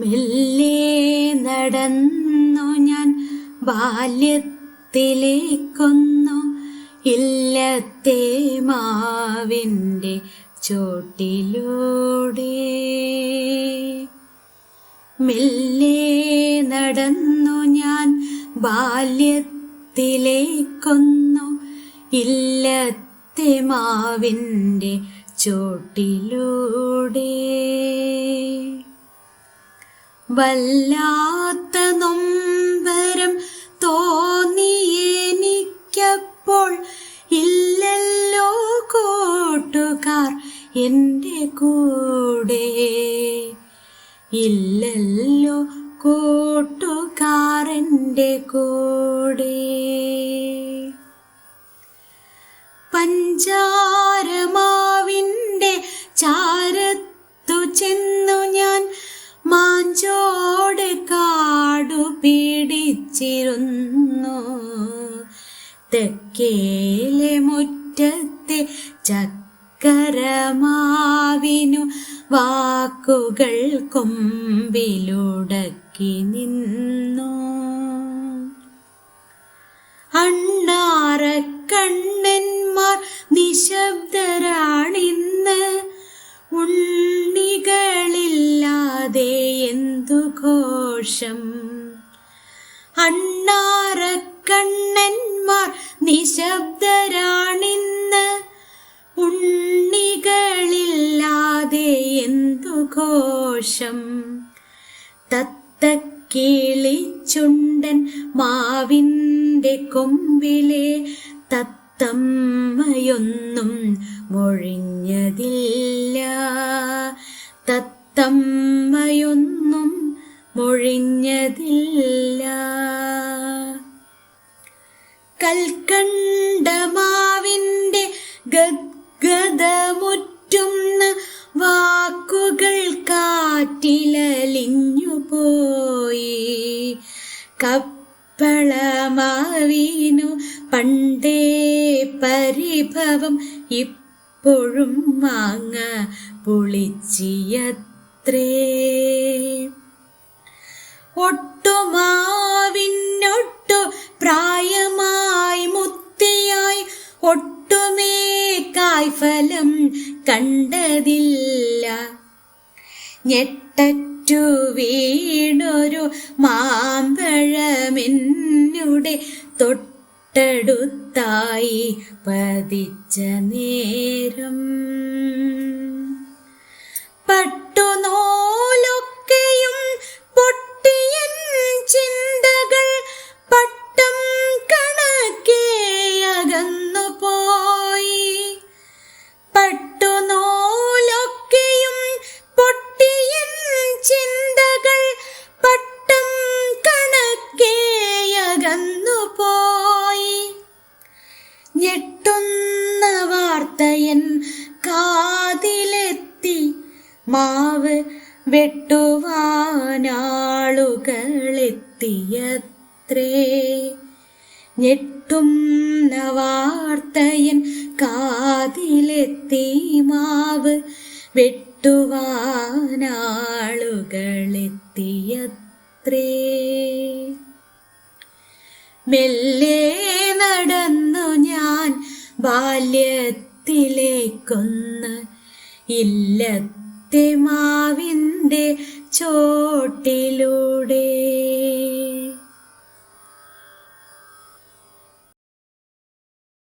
മെല്ലെ നടന്നു ഞാൻ ബാല്യത്തിലേക്കൊന്നു ഇല്ലത്തെ മാവിന്റെ ചോട്ടിലൂടെ. മെല്ലെ നടന്നു ഞാൻ ബാല്യത്തിലേക്കൊന്നു ഇല്ലത്തെ മാവിന്റെ ചോട്ടിലൂടെ. വല്ലാത്ത നൊമ്പരം തോന്നിയെനിക്കപ്പോൾ ഇല്ലല്ലോ കൂട്ടുകാർ എന്റെ കൂടെ. ഇല്ലല്ലോ കൂട്ടുകാർ എന്റെ കൂടെ. പഞ്ചാരമാവിന്റെ പിടിച്ചിരുന്നു. തെക്കേലെ മുറ്റത്തെ ചക്കരമാവിനു വാക്കുകൾ കൊമ്പിലുടക്കി നിന്നു. അണ്ണാറക്കണ്ണന്മാർ നിശബ്ദരാണിന്ന് ഉണ്ണികളില്ലാതെ എന്തു ഘോഷം? അണ്ണാറക്കണ്ണന്മാർ നിശബ്ദരാണിന്ന്. ഉണ്ണികളില്ലാതെ എന്തു ഘോഷം? തത്തക്കിളിച്ചുണ്ടൻ മാവിന്റെ കൊമ്പിലെ തത്തമ്മയൊന്നും മൊഴിഞ്ഞതില്ല. തത്തമ്മയൊന്നും മൊഴിഞ്ഞതില്ല. കൽക്കണ്ടമാവിന്റെ ഗദ്ഗതമുറ്റുന്ന വാക്കുകൾ കാറ്റിലലിഞ്ഞുപോയി കപ്പളമാവീനു പണ്ടേ പരിഭവം ഇപ്പോഴും മാങ്ങ പുളിച്ചിയത്രേ. ഒട്ടുമേ കായ്ഫലം കണ്ടതില്ല. ഞെട്ടറ്റു വീണൊരു മാമ്പഴമെന്നുടെ തൊട്ടടുത്തായി പതിച്ച നേരം. വാർത്തയൻ കാതിലെത്തി മാവ് വെട്ടുവാനാളുകളെത്തിയത്രേ. ഞെട്ടുന്ന വാർത്തയൻ കാതിലെത്തി മാവ് വെട്ടുവാനാളുകളെത്തിയത്രേ. മെല്ലെ നടന്നു ഞാൻ ബാല്യത്തിലേക്കൊന്ന് ഇല്ലത്തെ മാവിന്റെ ചോട്ടിലൂടെ.